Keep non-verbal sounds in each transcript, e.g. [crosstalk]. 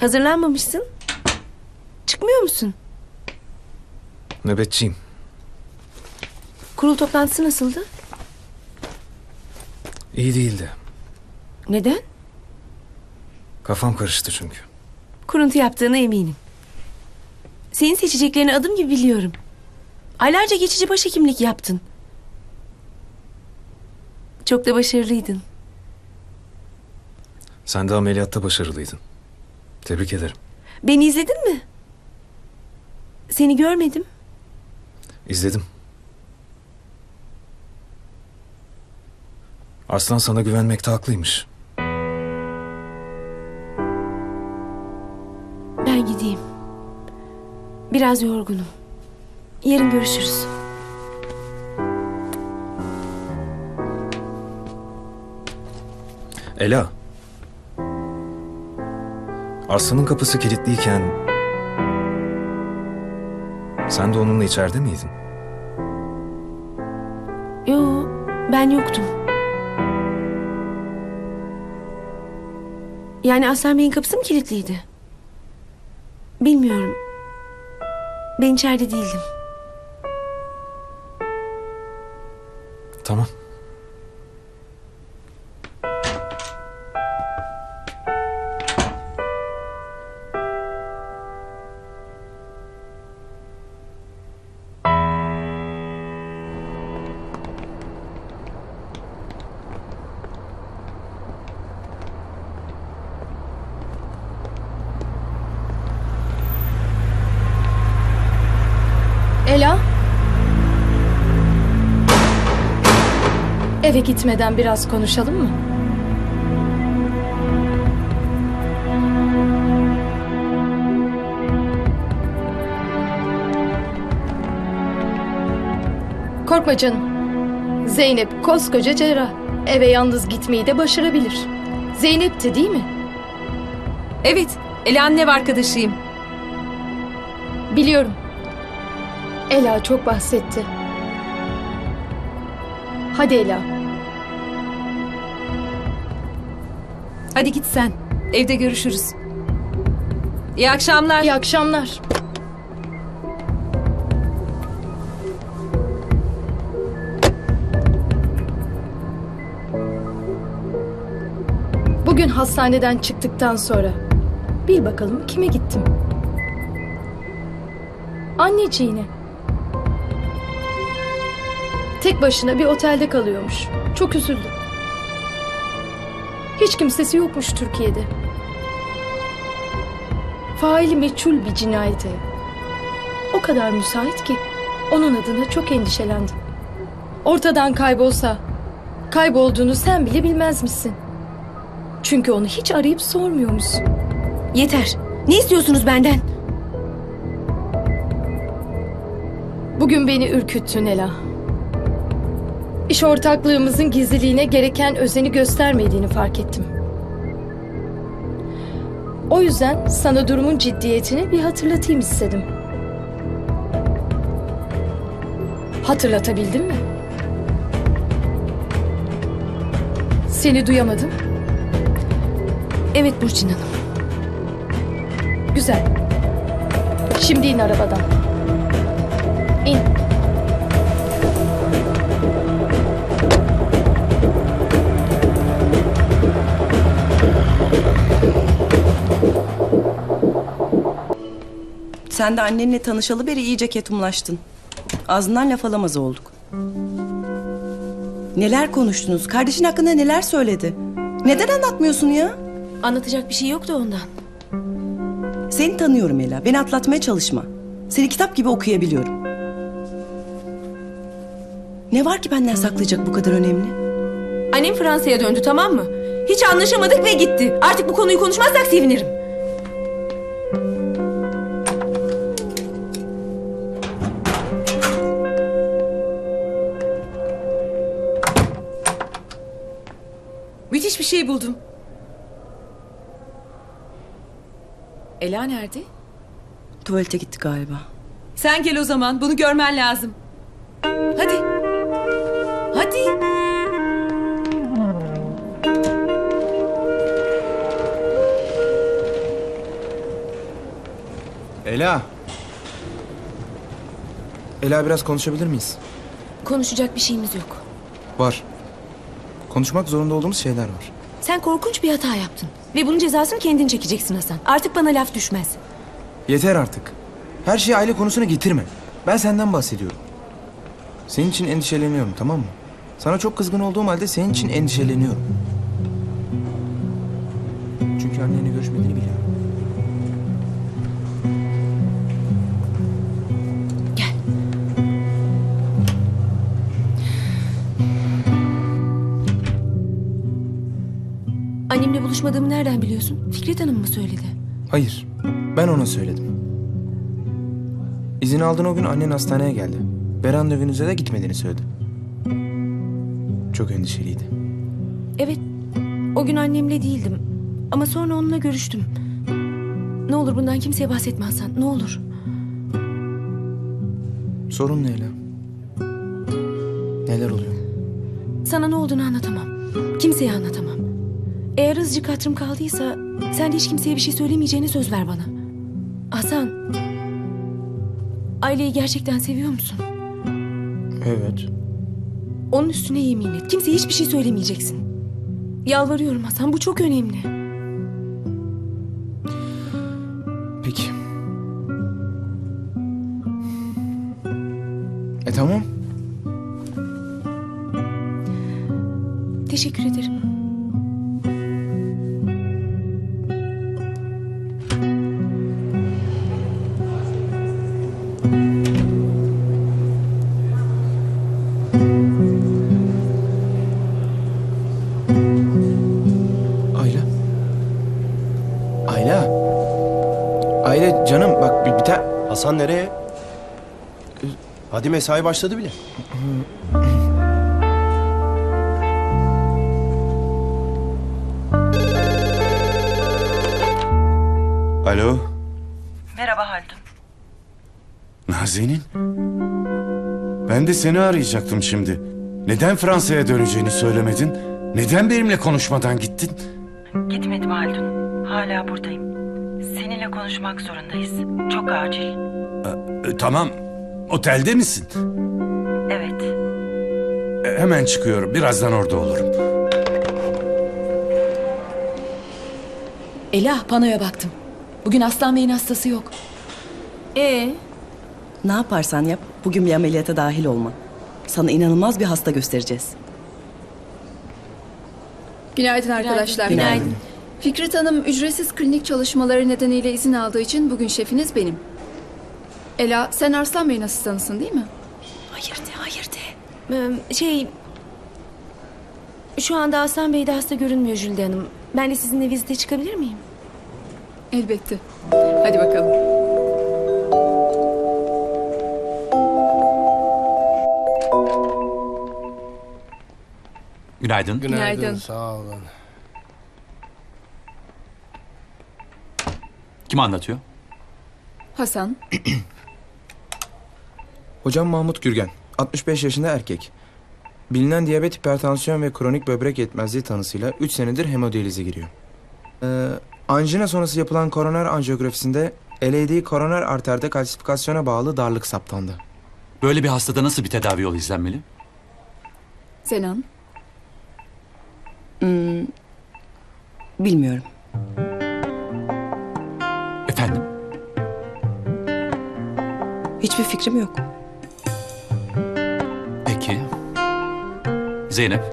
Hazırlanmamışsın. Çıkmıyor musun? Nöbetçiyim. Kurul toplantısı nasıldı? İyi değildi. Neden? Kafam karıştı çünkü. Kuruntu yaptığına eminim. Senin seçeceklerini adım gibi biliyorum. Aylarca geçici başhekimlik yaptın. Çok da başarılıydın. Sen de ameliyatta başarılıydın. Tebrik ederim. Beni izledin mi? Seni görmedim. İzledim. Aslan sana güvenmekte haklıymış. Ben gideyim. Biraz yorgunum. Yarın görüşürüz. Ela. Aslanın kapısı kilitliyken... Sen de onunla içeride miydin? Yo, ben yoktum. Yani Aslan Bey'in kapısı mı kilitliydi? Bilmiyorum. Ben içeride değildim. Tamam. Eve gitmeden biraz konuşalım mı? Korkma canım. Zeynep koskoca cerrah. Eve yalnız gitmeyi de başarabilir. Zeynep'ti değil mi? Evet, Ela'nın ev arkadaşıyım. Biliyorum. Ela çok bahsetti. Hadi Ela. Hadi git sen. Evde görüşürüz. İyi akşamlar. İyi akşamlar. Bugün hastaneden çıktıktan sonra bil bakalım kime gittim? Anneciğine. Tek başına bir otelde kalıyormuş. Çok üzüldü. Hiç kimsesi yokmuş Türkiye'de. Faili meçhul bir cinayete. O kadar müsait ki onun adına çok endişelendim. Ortadan kaybolsa, kaybolduğunu sen bile bilmezmişsin. Çünkü onu hiç arayıp sormuyormuşsun. Yeter. Ne istiyorsunuz benden? Bugün beni ürküttün Ela. İş ortaklığımızın gizliliğine gereken özeni göstermediğini fark ettim. O yüzden sana durumun ciddiyetini bir hatırlatayım istedim. Hatırlatabildim mi? Seni duyamadım. Evet Burçin Hanım. Güzel. Şimdi in arabadan. İn. Sen de annenle tanışalı beri iyice ketumlaştın. Ağzından laf alamaz olduk. Neler konuştunuz? Kardeşin hakkında neler söyledi? Neden anlatmıyorsun ya? Anlatacak bir şey yoktu ondan. Seni tanıyorum Ela. Beni atlatmaya çalışma. Seni kitap gibi okuyabiliyorum. Ne var ki benden saklayacak bu kadar önemli? Annem Fransa'ya döndü tamam mı? Hiç anlaşamadık ve gitti. Artık bu konuyu konuşmazsak sevinirim. Şey buldum. Ela nerede? Tuvalete gitti galiba. Sen gel o zaman. Bunu görmen lazım. Hadi. Hadi. Ela. Ela biraz konuşabilir miyiz? Konuşacak bir şeyimiz yok. Var. Konuşmak zorunda olduğumuz şeyler var. Sen korkunç bir hata yaptın. Ve bunun cezasını kendin çekeceksin Hasan. Artık bana laf düşmez. Yeter artık. Her şeyi aile konusuna getirme. Ben senden bahsediyorum. Senin için endişeleniyorum tamam mı? Sana çok kızgın olduğum halde senin için endişeleniyorum. Çünkü annenle görüşmediğini biliyorum. Annemle buluşmadığımı nereden biliyorsun? Fikret Hanım mı söyledi? Hayır. Ben ona söyledim. İzin aldığın o gün annen hastaneye geldi. Ve randevunuza da gitmediğini söyledi. Çok endişeliydi. Evet. O gün annemle değildim. Ama sonra onunla görüştüm. Ne olur bundan kimseye bahsetme Hasan. Ne olur. Sorun ne Ela? Neler oluyor? Sana ne olduğunu anlatamam. Kimseye anlatamam. Eğer azıcık hatırım kaldıysa sen de hiç kimseye bir şey söylemeyeceğine söz ver bana. Hasan. Aileyi gerçekten seviyor musun? Evet. Onun üstüne yemin et. Kimseye hiçbir şey söylemeyeceksin. Yalvarıyorum Hasan. Bu çok önemli. Ayla. Ayla. Ayla canım bak bir, bir Hasan nereye? Hadi mesai başladı bile. Alo, Merhaba Haldun. Nazenin. Ben de seni arayacaktım şimdi. Neden Fransa'ya döneceğini söylemedin? Neden benimle konuşmadan gittin? Gitmedim Haldun. Hala buradayım. Seninle konuşmak zorundayız. Çok acil. E, tamam, otelde misin? Evet. E, hemen çıkıyorum, birazdan orada olurum. Ela panoya baktım. Bugün Aslan Bey'in hastası yok. Ee, Ne yaparsan yap bugün bir ameliyata dahil olma. Sana inanılmaz bir hasta göstereceğiz. Günaydın arkadaşlar. günaydın. Fikret Hanım ücretsiz klinik çalışmaları nedeniyle izin aldığı için bugün şefiniz benim. Ela sen Arslan Bey'in asistanısın değil mi? Hayır de, hayır de. Ee, şey... Şu anda Hasan Bey de hasta görünmüyor Jülde Hanım. Ben de sizinle vizite çıkabilir miyim? Elbette. Hadi bakalım. Günaydın. Günaydın. Sağ olun. Kim anlatıyor? Hasan. [clears throat] Hocam Mahmut Gürgen. 65 yaşında erkek. Bilinen diyabet, hipertansiyon ve kronik böbrek yetmezliği tanısıyla 3 senedir hemodiyalize giriyor. Ee, anjina sonrası yapılan koroner anjiyografisinde LAD koroner arterde kalsifikasyona bağlı darlık saptandı. Böyle bir hastada nasıl bir tedavi yolu izlenmeli? Zenan. Bilmiyorum. Efendim? Hiçbir fikrim yok. Peki. Zeynep,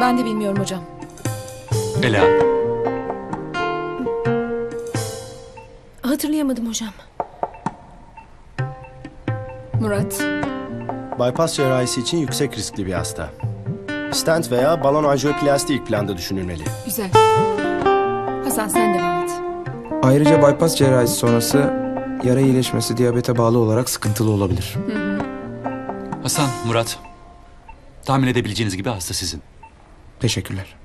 Ben de bilmiyorum hocam. Ela, Hatırlayamadım hocam. Murat. Bypass cerrahisi için yüksek riskli bir hasta. Stent veya balon anjiyoplasti ilk planda düşünülmeli. Güzel. Hasan sen devam et. Ayrıca bypass cerrahisi sonrası yara iyileşmesi diyabete bağlı olarak sıkıntılı olabilir. Hasan, Murat. Tahmin edebileceğiniz gibi hasta sizin. Teşekkürler.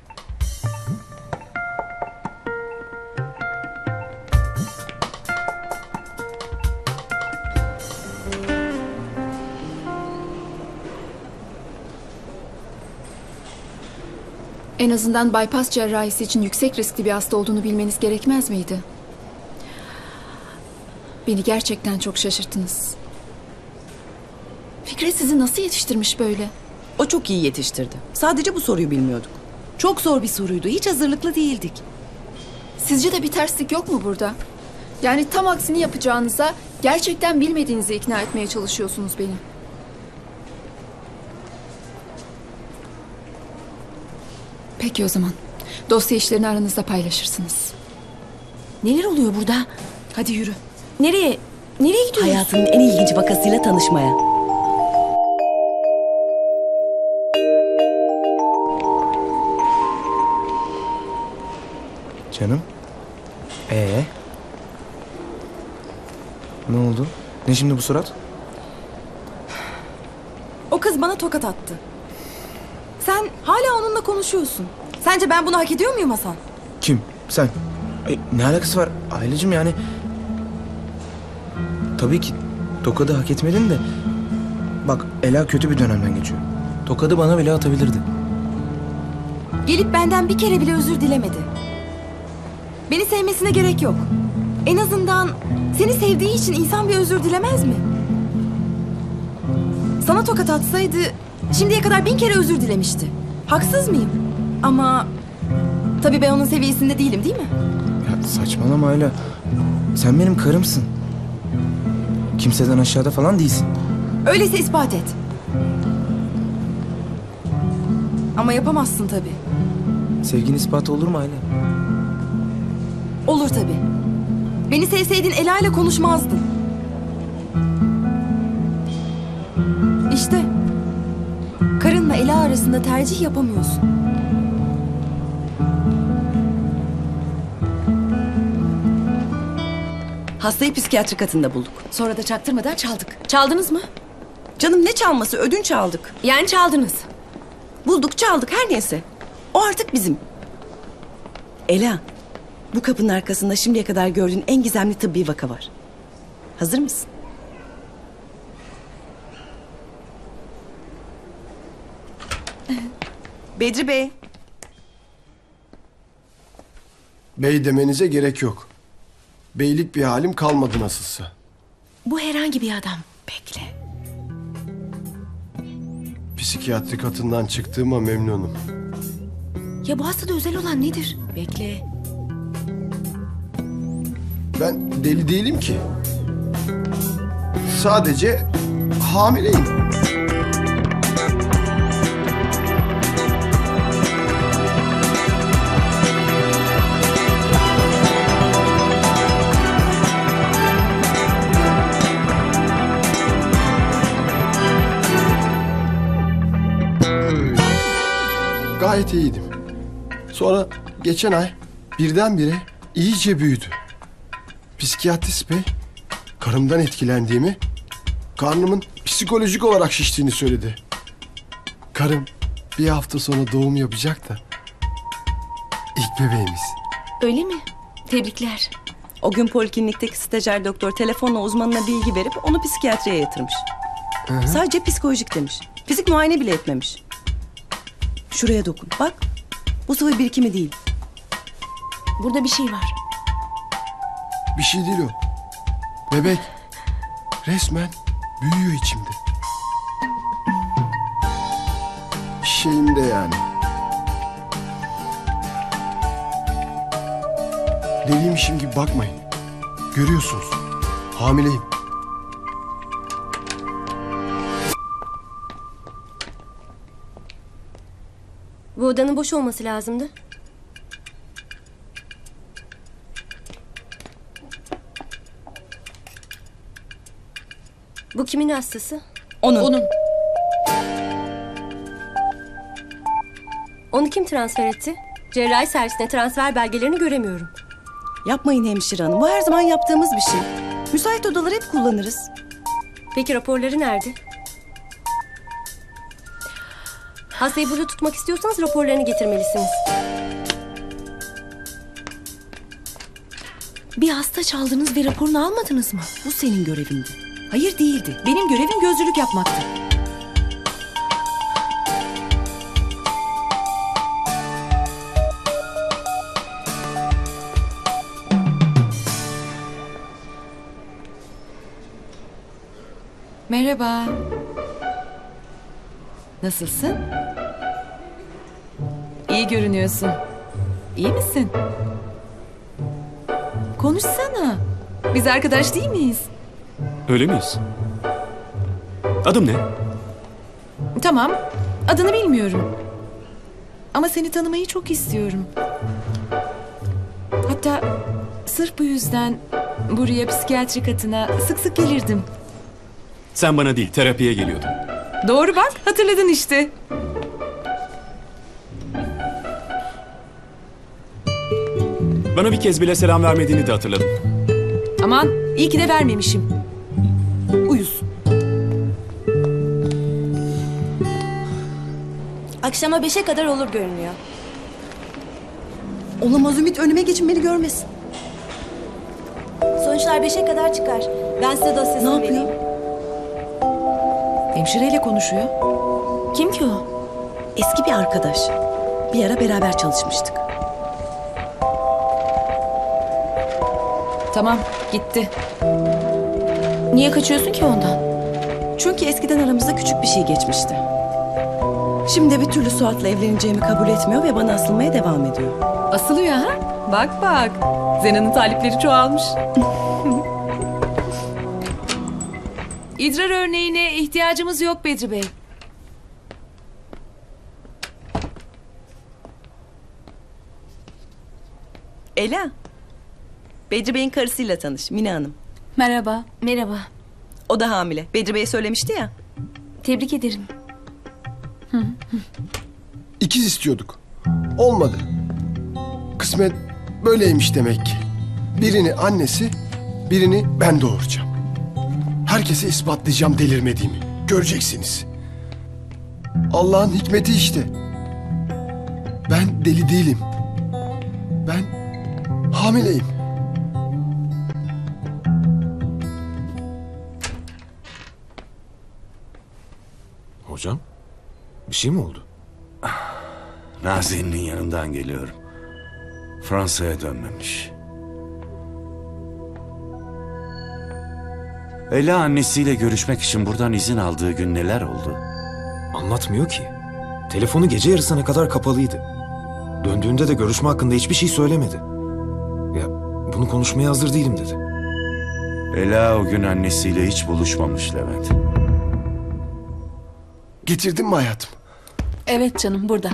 En azından bypass cerrahisi için yüksek riskli bir hasta olduğunu bilmeniz gerekmez miydi? Beni gerçekten çok şaşırttınız. Fikret sizi nasıl yetiştirmiş böyle? O çok iyi yetiştirdi. Sadece bu soruyu bilmiyorduk. Çok zor bir soruydu. Hiç hazırlıklı değildik. Sizce de bir terslik yok mu burada? Yani tam aksini yapacağınıza gerçekten bilmediğinizi ikna etmeye çalışıyorsunuz beni. Peki o zaman. Dosya işlerini aranızda paylaşırsınız. Neler oluyor burada? Hadi yürü. Nereye? Nereye gidiyoruz? Hayatının en ilginç vakasıyla tanışmaya. Canım. Ee? Ne oldu? Ne şimdi bu surat? O kız bana tokat attı. Sen hala onunla konuşuyorsun. Sence ben bunu hak ediyor muyum Hasan? Kim? Sen. Ay, ne alakası var? Ailecim yani. Tabii ki tokadı hak etmedin de. Bak Ela kötü bir dönemden geçiyor. Tokadı bana bile atabilirdi. Gelip benden bir kere bile özür dilemedi. Beni sevmesine gerek yok. En azından seni sevdiği için insan bir özür dilemez mi? Sana tokat atsaydı şimdiye kadar bin kere özür dilemişti. Haksız mıyım? Ama tabii ben onun seviyesinde değilim değil mi? Ya saçmalama Ela. Sen benim karımsın. Kimseden aşağıda falan değilsin. Öyleyse ispat et. Ama yapamazsın tabii. Sevgin ispatı olur mu Ayla? Olur tabii. Beni sevseydin Ela ile konuşmazdın. İşte. Karınla Ela arasında tercih yapamıyorsun. Hastayı psikiyatri katında bulduk. Sonra da çaktırmadan çaldık. Çaldınız mı? Canım ne çalması ödünç aldık. Yani çaldınız. Bulduk çaldık her neyse. O artık bizim. Ela, bu kapının arkasında şimdiye kadar gördüğün en gizemli tıbbi vaka var. Hazır mısın? [laughs] Bedri Bey. Bey demenize gerek yok. Beylik bir halim kalmadı nasılsa. Bu herhangi bir adam. Bekle. Psikiyatri katından çıktığıma memnunum. Ya bu hastada özel olan nedir? Bekle. Ben deli değilim ki. Sadece hamileyim. Gayet iyiydim. Sonra geçen ay birdenbire iyice büyüdü. Psikiyatrist bey karımdan etkilendiğimi, karnımın psikolojik olarak şiştiğini söyledi. Karım bir hafta sonra doğum yapacak da ilk bebeğimiz. Öyle mi? Tebrikler. O gün poliklinikteki stajyer doktor telefonla uzmanına bilgi verip onu psikiyatriye yatırmış. Sadece psikolojik demiş. Fizik muayene bile etmemiş. Şuraya dokun. Bak. Bu sıvı birikimi değil. Burada bir şey var. Bir şey değil o. Bebek resmen büyüyor içimde. Şeyimde yani. Deliymişim gibi bakmayın. Görüyorsunuz. Hamileyim. Bu odanın boş olması lazımdı. Bu kimin hastası? Onun. Onun. Onu kim transfer etti? Cerrahi servisine transfer belgelerini göremiyorum. Yapmayın hemşire hanım. Bu her zaman yaptığımız bir şey. Müsait odaları hep kullanırız. Peki raporları nerede? Hastayı burada tutmak istiyorsanız raporlarını getirmelisiniz. Bir hasta çaldınız ve raporunu almadınız mı? Bu senin görevindi. Hayır değildi. Benim görevim gözcülük yapmaktı. Merhaba. Nasılsın? İyi görünüyorsun. İyi misin? Konuşsana. Biz arkadaş değil miyiz? Öyle miyiz? Adım ne? Tamam. Adını bilmiyorum. Ama seni tanımayı çok istiyorum. Hatta sırf bu yüzden buraya psikiyatri katına sık sık gelirdim. Sen bana değil, terapiye geliyordun. Doğru bak, hatırladın işte. Bana bir kez bile selam vermediğini de hatırladım. Aman, iyi ki de vermemişim. Uyuz. Akşama beşe kadar olur görünüyor. Olamaz Ümit önüme geçin beni görmesin. Sonuçlar beşe kadar çıkar. Ben size dosyasını Ne yapıyor? Hemşireyle konuşuyor. Kim ki o? Eski bir arkadaş. Bir ara beraber çalışmıştık. Tamam, gitti. Niye kaçıyorsun ki ondan? Çünkü eskiden aramızda küçük bir şey geçmişti. Şimdi bir türlü Suat'la evleneceğimi kabul etmiyor ve bana asılmaya devam ediyor. Asılıyor ha? Bak bak. Zena'nın talipleri çoğalmış. [laughs] İdrar örneğine ihtiyacımız yok Bedri Bey. Ela. Bedri Bey'in karısıyla tanış Mine Hanım. Merhaba. Merhaba. O da hamile. Bedri Bey'e söylemişti ya. Tebrik ederim. İkiz istiyorduk. Olmadı. Kısmet böyleymiş demek ki. Birini annesi, birini ben doğuracağım. Herkese ispatlayacağım delirmediğimi. Göreceksiniz. Allah'ın hikmeti işte. Ben deli değilim. Ben hamileyim. Hocam, bir şey mi oldu? Nazi'nin yanından geliyorum. Fransa'ya dönmemiş. Ela annesiyle görüşmek için buradan izin aldığı gün neler oldu? Anlatmıyor ki. Telefonu gece yarısına kadar kapalıydı. Döndüğünde de görüşme hakkında hiçbir şey söylemedi. Ya bunu konuşmaya hazır değilim dedi. Ela o gün annesiyle hiç buluşmamış Levent. Getirdin mi hayatım? Evet canım burada.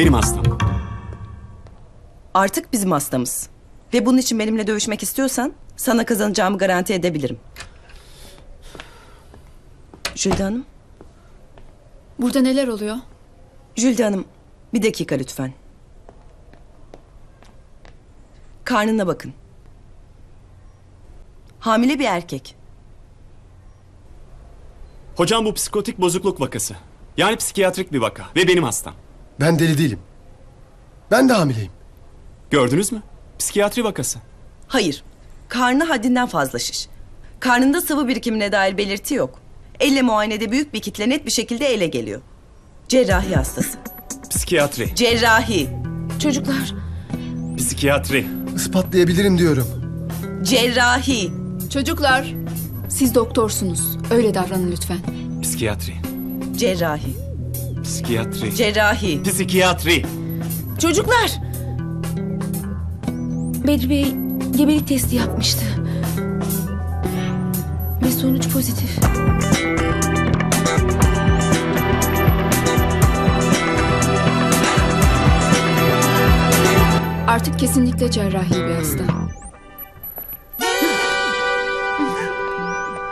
Benim hastam. Artık bizim hastamız. Ve bunun için benimle dövüşmek istiyorsan sana kazanacağımı garanti edebilirim. Jülde Hanım. Burada neler oluyor? Jülde Hanım bir dakika lütfen. Karnına bakın. Hamile bir erkek. Hocam bu psikotik bozukluk vakası. Yani psikiyatrik bir vaka ve benim hastam. Ben deli değilim. Ben de hamileyim. Gördünüz mü? Psikiyatri vakası. Hayır. Karnı haddinden fazla şiş. Karnında sıvı birikimine dair belirti yok. Elle muayenede büyük bir kitle net bir şekilde ele geliyor. Cerrahi hastası. Psikiyatri. Cerrahi. Çocuklar Psikiyatri. Ispatlayabilirim diyorum. Cerrahi. Çocuklar, siz doktorsunuz. Öyle davranın lütfen. Psikiyatri. Cerrahi. Psikiyatri. Cerrahi. Psikiyatri. Çocuklar! Bedri Bey gebelik testi yapmıştı. Ve sonuç pozitif. Artık kesinlikle cerrahi bir hasta.